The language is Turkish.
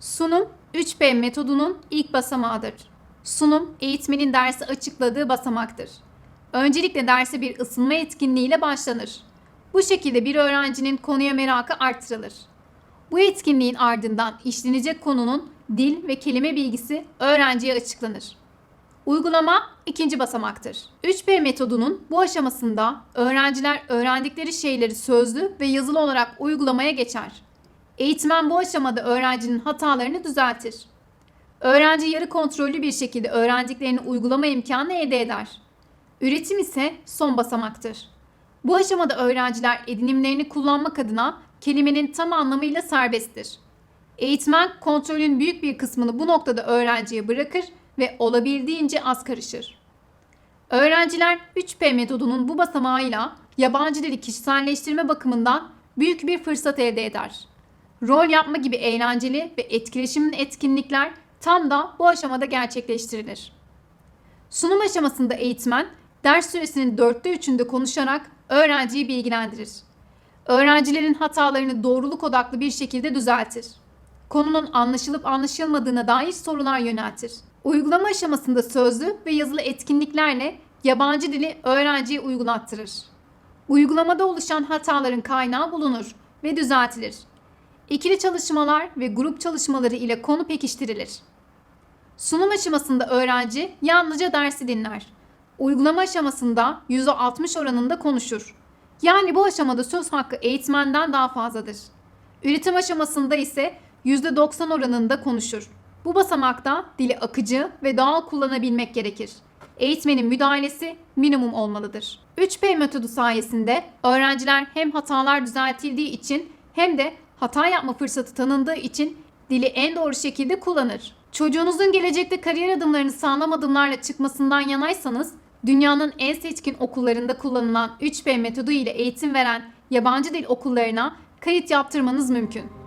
Sunum 3P metodunun ilk basamağıdır. Sunum eğitmenin dersi açıkladığı basamaktır. Öncelikle derse bir ısınma etkinliğiyle başlanır. Bu şekilde bir öğrencinin konuya merakı artırılır. Bu etkinliğin ardından işlenecek konunun dil ve kelime bilgisi öğrenciye açıklanır. Uygulama ikinci basamaktır. 3P metodunun bu aşamasında öğrenciler öğrendikleri şeyleri sözlü ve yazılı olarak uygulamaya geçer. Eğitmen bu aşamada öğrencinin hatalarını düzeltir. Öğrenci yarı kontrollü bir şekilde öğrendiklerini uygulama imkanı elde eder. Üretim ise son basamaktır. Bu aşamada öğrenciler edinimlerini kullanmak adına kelimenin tam anlamıyla serbesttir. Eğitmen kontrolün büyük bir kısmını bu noktada öğrenciye bırakır ve olabildiğince az karışır. Öğrenciler 3P metodunun bu basamağıyla yabancı dili kişiselleştirme bakımından büyük bir fırsat elde eder. Rol yapma gibi eğlenceli ve etkileşimli etkinlikler tam da bu aşamada gerçekleştirilir. Sunum aşamasında eğitmen ders süresinin dörtte üçünde konuşarak öğrenciyi bilgilendirir. Öğrencilerin hatalarını doğruluk odaklı bir şekilde düzeltir. Konunun anlaşılıp anlaşılmadığına dair sorular yöneltir. Uygulama aşamasında sözlü ve yazılı etkinliklerle yabancı dili öğrenciye uygulattırır. Uygulamada oluşan hataların kaynağı bulunur ve düzeltilir. İkili çalışmalar ve grup çalışmaları ile konu pekiştirilir. Sunum aşamasında öğrenci yalnızca dersi dinler. Uygulama aşamasında %60 oranında konuşur. Yani bu aşamada söz hakkı eğitmenden daha fazladır. Üretim aşamasında ise %90 oranında konuşur. Bu basamakta dili akıcı ve doğal kullanabilmek gerekir. Eğitmenin müdahalesi minimum olmalıdır. 3P metodu sayesinde öğrenciler hem hatalar düzeltildiği için hem de hata yapma fırsatı tanındığı için dili en doğru şekilde kullanır. Çocuğunuzun gelecekte kariyer adımlarını sağlam adımlarla çıkmasından yanaysanız, dünyanın en seçkin okullarında kullanılan 3P metodu ile eğitim veren yabancı dil okullarına kayıt yaptırmanız mümkün.